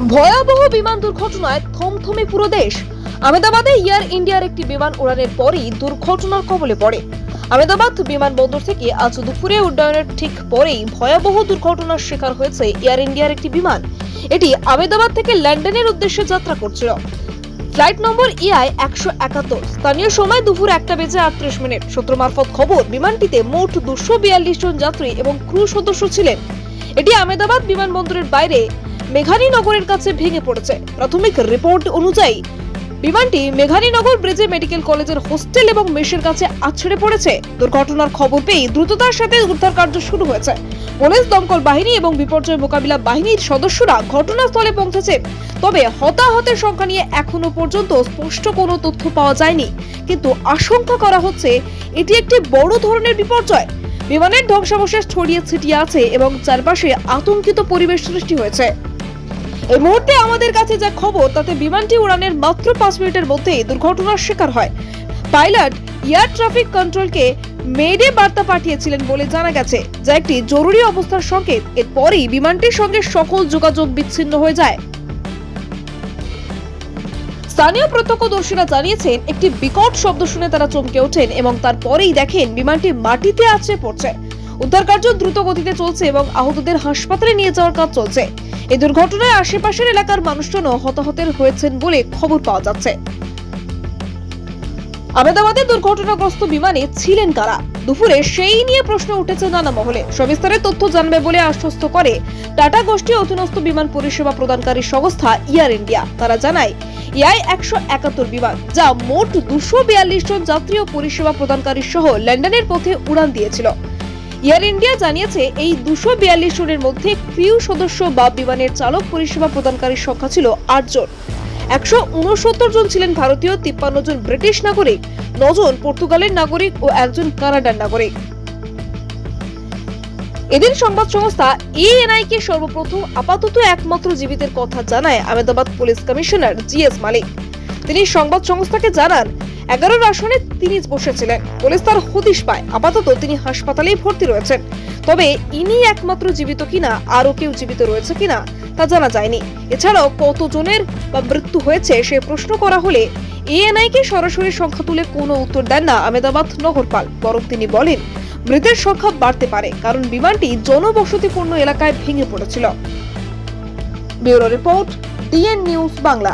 ভয়াবহ বিমান দুর্ঘটনায় থমথমে পুরো দেশ। আহমেদাবাদে এয়ার ইন্ডিয়ার একটি বিমান উড়ানের পরই দুর্ঘটনার কবলে পড়ে। আহমেদাবাদ বিমানবন্দর থেকে আজ দুপুরে উড্ডয়নের ঠিক পরেই ভয়াবহ দুর্ঘটনার শিকার হয়েছে এয়ার ইন্ডিয়ার একটি বিমান। এটি আহমেদাবাদ থেকে লন্ডনের উদ্দেশ্যে যাত্রা করছিল। ফ্লাইট নম্বর ইআই একশো একাত্তর। স্থানীয় সময় দুপুর একটা বেজে আটত্রিশ মিনিট। সূত্র মারফত খবর, বিমানটিতে মোট দুশো বিয়াল্লিশ জন যাত্রী এবং ক্রু সদস্য ছিলেন। এটি আহমেদাবাদ বিমানবন্দরের বাইরে মেঘানী নগরের কাছে ভেঙে পড়েছে। প্রাথমিক রিপোর্ট অনুযায়ী, বিমানটি মেঘানীনগর ব্রিজে মেডিকেল কলেজের হোস্টেল এবং মেসের কাছে আছড়ে পড়েছে। দুর্ঘটনার খবর পেয়ে দ্রুততার সাথে উদ্ধার কার্য শুরু হয়েছে। পুলিশ দমকল বাহিনী এবং বিপর্যয় মোকাবিলা বাহিনীর সদস্যরা ঘটনাস্থলে পৌঁছেছে। তবে হতাহতের সংখ্যা নিয়ে এখনও পর্যন্ত স্পষ্ট কোনো তথ্য পাওয়া যায়নি। কিন্তু আশঙ্কা করা হচ্ছে, এটি একটি বড় ধরনের বিপর্যয়। বিমানের ধ্বংসাবশেষ ছড়িয়ে ছিটিয়ে আছে এবং চারপাশে আতঙ্কিত পরিবেশ সৃষ্টি হয়েছে। এই মুহূর্তে আমাদের কাছে যা খবর, তাতে বিমানটি উড়ানের মাত্র পাঁচ মিনিটের মধ্যেই দুর্ঘটনার শিকার হয়। পাইলট এয়ার ট্রাফিক কন্ট্রোলকে মেডে বার্তা পাঠিয়েছিলেন বলে জানা গেছে, যা একটি জরুরি অবস্থার সংকেত। এরপরই বিমানটির সঙ্গে সকল যোগাযোগ বিচ্ছিন্ন হয়ে যায়। স্থানীয় প্রত্যক্ষদর্শীরা জানিয়েছেন, একটি বিকট শব্দ শুনে তারা চমকে ওঠেন এবং তারপরেই দেখেন বিমানটি মাটিতে আছড়ে পড়ছে। উদ্ধার কার্য দ্রুত গতিতে চলছে এবং আহতদের হাসপাতালে নিয়ে যাওয়ার কাজ চলছে। এই দুর্ঘটনায় আশেপাশের এলাকার মানুষজনও হতাহতের হয়েছেন বলে খবর পাওয়া যাচ্ছে। আহমেদাবাদের দুর্ঘটনাগ্রস্ত বিমানে ছিলেন কারা? দুপুরে সেই নিয়ে প্রশ্ন উঠেছে নানা মহলে। সবিস্তারে তথ্য জানবে বলে আশ্বস্ত করে টাটা গোষ্ঠী অধীনস্থ বিমান পরিষেবা প্রদানকারী সংস্থা এয়ার ইন্ডিয়া। তারা জানায়, এআই একশো একাত্তর বিমান, যা মোট দুশো বিয়াল্লিশ জন যাত্রী ও পরিষেবা প্রদানকারী সহ লন্ডনের পথে উড়ান দিয়েছিল। এয়ার ইন্ডিয়া জানিয়েছে, এই দুশো বিয়াল্লিশ জনের মধ্যে ক্রিউ সদস্য বা বিমানের চালক পরিষেবা প্রদানকারীর সংখ্যা ছিল আট জন। একশো উনসত্তর জন ছিলেন ভারতীয়, তিপ্পান্ন জন ব্রিটিশ নাগরিক নজন পর্তুগালের নাগরিক ও একজন কানাডার নাগরিক। এদিন সংবাদ সংস্থা এএনআই কে সর্বপ্রথম আপাতত একমাত্র জীবিতের কথা জানায় Ahmedabad police commissioner GS Malik. তিনি সংবাদ সংস্থাকে জানান এগারোর আসনে তিনি বসেছিলেন। পুলিশ তার হদিশ পায়। আপাতত তিনি হাসপাতালেই ভর্তি রয়েছেন। তবে ইনি একমাত্র জীবিত কিনা, আরও কেউ জীবিত রয়েছে কিনা, তা জানা যায়নি। এছাড়াও কতজনের বা মৃত্যু হয়েছে সে প্রশ্ন করা হলে এএনআই কে সরাসরি সংখ্যা তুলে কোনো উত্তর দেন না আহমেদাবাদ নগরপাল, বরং তিনি বলেন, মৃতের সংখ্যা বাড়তে পারে, কারণ বিমানটি জনবসতিপূর্ণ এলাকায় ভেঙে পড়েছিল। Bureau report, DN news Bangla.